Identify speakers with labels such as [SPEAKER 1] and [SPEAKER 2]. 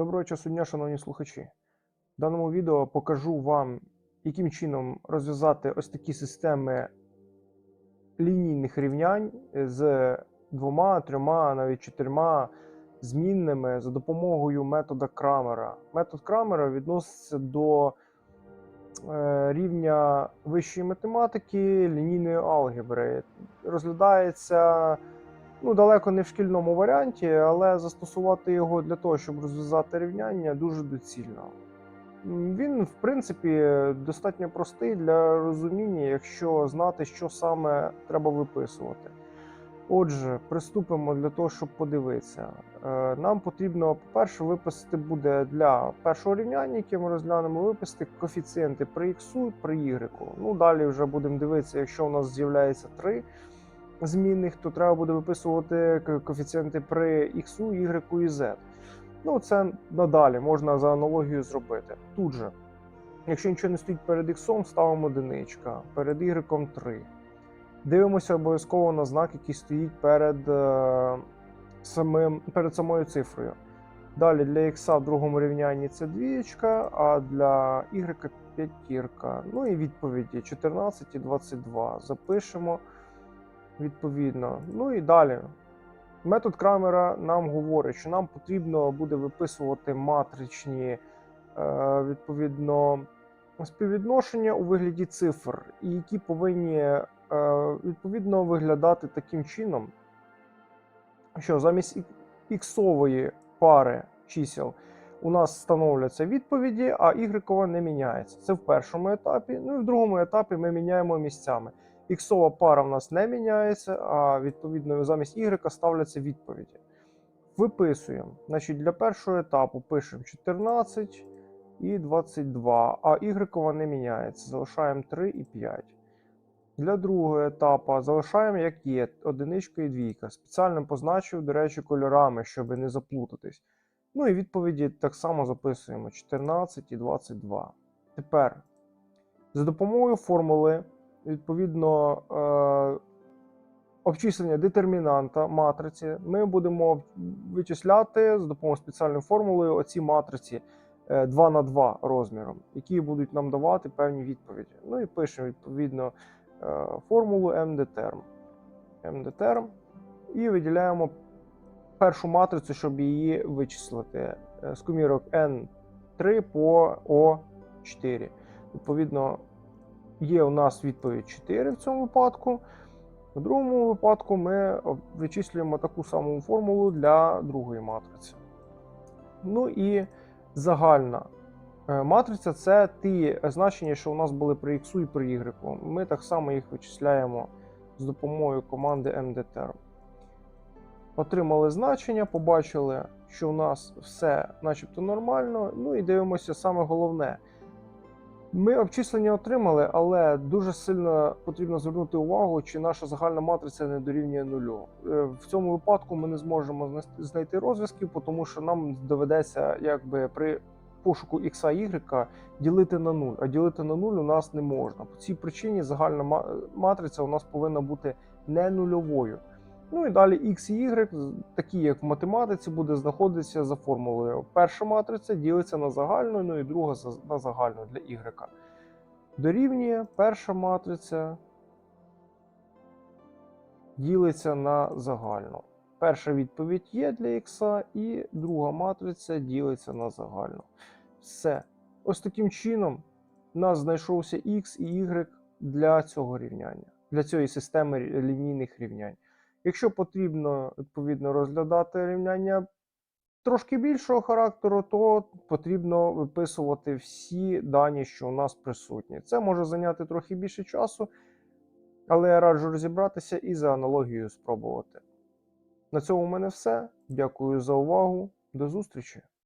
[SPEAKER 1] Доброго часу дня, шановні слухачі. В даному відео покажу вам, яким чином розв'язати ось такі системи лінійних рівнянь з двома, трьома, навіть чотирма змінними за допомогою метода Крамера. Метод Крамера відноситься до е, рівня вищої математики лінійної алгебри. Розглядається ну, далеко не в шкільному варіанті, але застосувати його для того, щоб розв'язати рівняння, дуже доцільно. Він, в принципі, достатньо простий для розуміння, якщо знати, що саме треба виписувати. Отже, приступимо для того, щоб подивитися. Е, Нам потрібно, по-перше, виписати буде для першого рівняння, яке ми розглянемо, виписати коефіцієнти при х і при y. Ну, далі вже будемо дивитися, якщо у нас з'являється 3 змінних, то треба буде виписувати коефіцієнти при x, y і z. Ну, це надалі можна за аналогією зробити. Тут же, якщо нічого не стоїть перед x, ставимо одиничка, перед y 3. Дивимося обов'язково на знак, який стоїть перед, е, самим, перед самою цифрою. Далі для x в другому рівнянні це двієчка, а для y п'ятірка. Ну і відповіді 14 і 22. Запишемо відповідно. Ну і далі. Метод Крамера нам говорить, що нам потрібно буде виписувати матричні е, відповідно співвідношення у вигляді цифр, і які повинні е, відповідно виглядати таким чином, що замість іксової пари чисел у нас встановляться відповіді, а ігрекова не міняється. Це в першому етапі. Ну і в другому етапі ми міняємо місцями. Іксова пара в нас не міняється, а відповідно замість y ставляться відповіді. Виписуємо. Значить, для першого етапу пишемо 14 і 22, а y не міняється. Залишаємо 3 і 5. Для другого етапу залишаємо як є одиничка і двійка. Спеціально позначив, до речі, кольорами, щоб не заплутатись. Ну і відповіді так само записуємо 14 і 22. Тепер за допомогою формули, відповідно, е, обчислення детермінанта матриці, ми будемо вичисляти за допомогою спеціальної формули оці матриці е, 2 на 2 розміром, які будуть нам давати певні відповіді. Ну і пишемо відповідно е, формулу MDTerm. MDTerm і виділяємо першу матрицю, щоб її вичислити е, з комірок N3 по O4. Відповідно, є у нас відповідь 4 в цьому випадку. У другому випадку ми вичислюємо таку саму формулу для другої матриці. Ну і загальна е, матриця це ті значення, що у нас були при x і при y. Ми так само їх вичисляємо з допомогою команди MDTerm. Отримали значення, побачили, що у нас все начебто нормально. Ну і дивимося саме головне. Ми обчислення отримали, але дуже сильно потрібно звернути увагу, чи наша загальна матриця не дорівнює нулю. Е, В цьому випадку ми не зможемо знайти- розв'язків, тому що нам доведеться якби при пошуку x y ділити на 0, а ділити на 0 у нас не можна. По цій причині загальна ма- матриця у нас повинна бути не нульовою. Ну і далі x і y, такі як в математиці, буде знаходитися за формулою. Перша матриця ділиться на загальну, ну і друга на загальну для y. Дорівнює перша матриця ділиться на загальну. Перша відповідь є для x, і друга матриця ділиться на загальну. Все. Ось таким чином у нас знайшовся x і y для цього рівняння, для цієї системи лінійних рівнянь. Якщо потрібно відповідно розглядати рівняння трошки більшого характеру, то потрібно виписувати всі дані, що у нас присутні. Це може зайняти трохи більше часу, але я раджу розібратися і за аналогією спробувати. На цьому в мене все. Дякую за увагу. До зустрічі!